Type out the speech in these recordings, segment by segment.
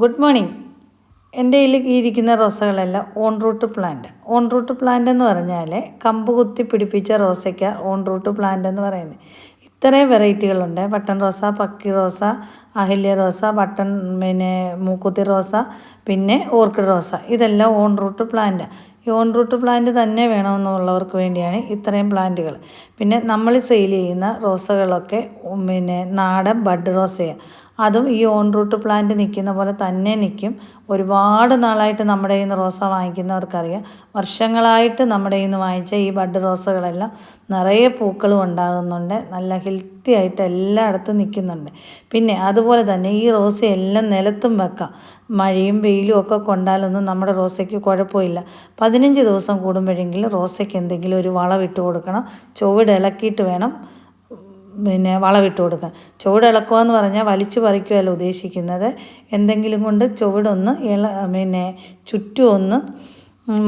Good morning എന്റെ കയ്യിൽ ഇരിക്കുന്ന റോസകളെല്ലാം own root plant own root plant എന്ന് പറഞ്ഞാൽ കമ്പ് കുത്തി പിടിപ്പിച്ച റോസയ്ക്ക ഓൺ റൂട്ട് പ്ലാന്റ് എന്ന് പറയുന്നത്. ഇത്രയും വെറൈറ്റികളുണ്ട്. ബട്ടൺ റോസ പക്കി റോസ അഹില്യ റോസ ബട്ടൺ പിന്നെ മൂക്കുത്തി റോസ പിന്നെ ഓർക്കിഡ് റോസ. ഇതെല്ലാം ഓൺ റൂട്ട് പ്ലാന്റ് ഈ ഓൺ റൂട്ട് പ്ലാന്റ് തന്നെ വേണമെന്നുള്ളവർക്ക് വേണ്ടിയാണ് ഇത്രയും പ്ലാന്റുകൾ പിന്നെ നമ്മൾ സെയിൽ ചെയ്യുന്ന റോസകളൊക്കെ പിന്നെ നാടൻ ബഡ് റോസയാണ് അതും ഈ ഓൺ റൂട്ട് പ്ലാന്റ് നിൽക്കുന്ന പോലെ തന്നെ നിൽക്കും ഒരുപാട് നാളായിട്ട് നമ്മുടെ നിന്ന് റോസ വാങ്ങിക്കുന്നവർക്കറിയാം. വർഷങ്ങളായിട്ട് നമ്മുടെ നിന്ന് വാങ്ങിച്ച ഈ ബഡ് റോസകളെല്ലാം നിറയെ പൂക്കളും ഉണ്ടാകുന്നുണ്ട്. നല്ല ഹെൽത്തി ആയിട്ട് എല്ലായിടത്തും നിൽക്കുന്നുണ്ട് പിന്നെ അതുപോലെ തന്നെ ഈ റോസ എല്ലാം നിലത്തും വെക്കാം. മഴയും വെയിലും ഒക്കെ കൊണ്ടാലൊന്നും നമ്മുടെ റോസയ്ക്ക് കുഴപ്പമില്ല. പതിനഞ്ച് ദിവസം കൂടുമ്പോഴെങ്കിലും റോസയ്ക്ക് എന്തെങ്കിലും ഒരു വളമിട്ട് കൊടുക്കണം. ചുവട് ഇളക്കിയിട്ട് വേണം പിന്നെ വളവിട്ട് കൊടുക്കുക. ചുവട് ഇളക്കുക എന്ന് പറഞ്ഞാൽ വലിച്ചു പറിക്കുകയല്ല ഉദ്ദേശിക്കുന്നത്. എന്തെങ്കിലും കൊണ്ട് ചുവടൊന്ന് ഇള പിന്നെ ചുറ്റും ഒന്ന്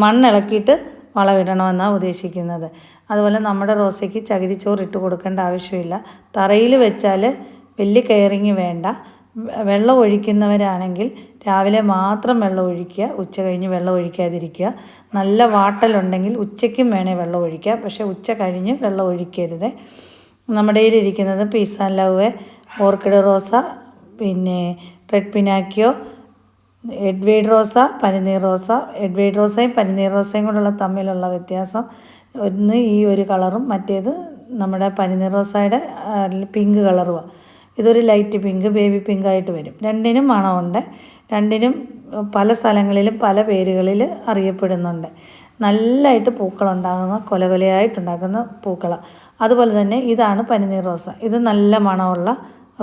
മണ്ണിളക്കിയിട്ട് വളവിടണമെന്നാണ് ഉദ്ദേശിക്കുന്നത്. അതുപോലെ നമ്മുടെ റോസയ്ക്ക് ചകിരിച്ചോറ് ഇട്ട് കൊടുക്കേണ്ട ആവശ്യമില്ല. തറയിൽ വെച്ചാൽ വലിയ കെയറിങ് വേണ്ട. വെള്ളം ഒഴിക്കുന്നവരാണെങ്കിൽ രാവിലെ മാത്രം വെള്ളം ഒഴിക്കുക ഉച്ച കഴിഞ്ഞ് വെള്ളം ഒഴിക്കാതിരിക്കുക. നല്ല വാട്ടലുണ്ടെങ്കിൽ ഉച്ചയ്ക്കും വേണേൽ വെള്ളം ഒഴിക്കുക പക്ഷേ ഉച്ച കഴിഞ്ഞ് വെള്ളം ഒഴിക്കരുത്. നമ്മുടെ കയ്യിലിരിക്കുന്നത് പീസ് ആൻഡ് ലവ് ഓർക്കിഡ് റോസ പിന്നെ റെഡ് പിനാക്കിയോ എഡ്വേഡ് റോസ പനിനീർ റോസ എഡ്വേഡ് റോസയും പനിനീർ റോസയും കൂടെയുള്ള തമ്മിലുള്ള വ്യത്യാസം. ഒന്ന് ഈ ഒരു കളറും മറ്റേത് നമ്മുടെ പനിനീർ റോസയുടെ പിങ്ക് കളറുമാണ് ഇതൊരു ലൈറ്റ് പിങ്ക് ബേബി പിങ്ക് ആയിട്ട് വരും. രണ്ടിനും മണമുണ്ട്. രണ്ടിനും പല സ്ഥലങ്ങളിലും പല പേരുകളിൽ അറിയപ്പെടുന്നുണ്ട്. നല്ലതായിട്ട് പൂക്കളുണ്ടാകുന്ന കൊല കൊലയായിട്ടുണ്ടാക്കുന്ന പൂക്കള. അതുപോലെ തന്നെ ഇതാണ് പനിനീർ റോസ. ഇത് നല്ല മണമുള്ള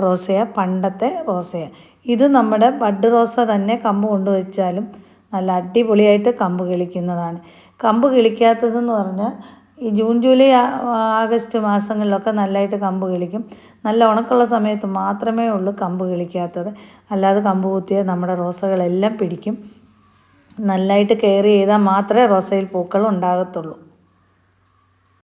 റോസയ പണ്ടത്തെ റോസയ. ഇത് നമ്മുടെ ബഡ് റോസ തന്നെ കമ്പ് കൊണ്ടുവച്ചാലും നല്ല അടിപൊളിയായിട്ട് കമ്പ് കിളിക്കുന്നതാണ്. കമ്പ് കിളിക്കാത്തതെന്ന് പറഞ്ഞാൽ ഈ ജൂൺ ജൂലൈ ആഗസ്റ്റ് മാസങ്ങളിലൊക്കെ നല്ലതായിട്ട് കമ്പ് കിളിക്കും. നല്ല ഉണക്കുള്ള സമയത്ത് മാത്രമേ ഉള്ളൂ കമ്പ് കിളിക്കാത്തത്. അല്ലാതെ കമ്പ് കുത്തിയാൽ നമ്മുടെ റോസകളെല്ലാം പിടിക്കും. നല്ലതായിട്ട് കെയർ ചെയ്താൽ മാത്രമേ റോസയിൽ പൂക്കൾ ഉണ്ടാകത്തുള്ളൂ.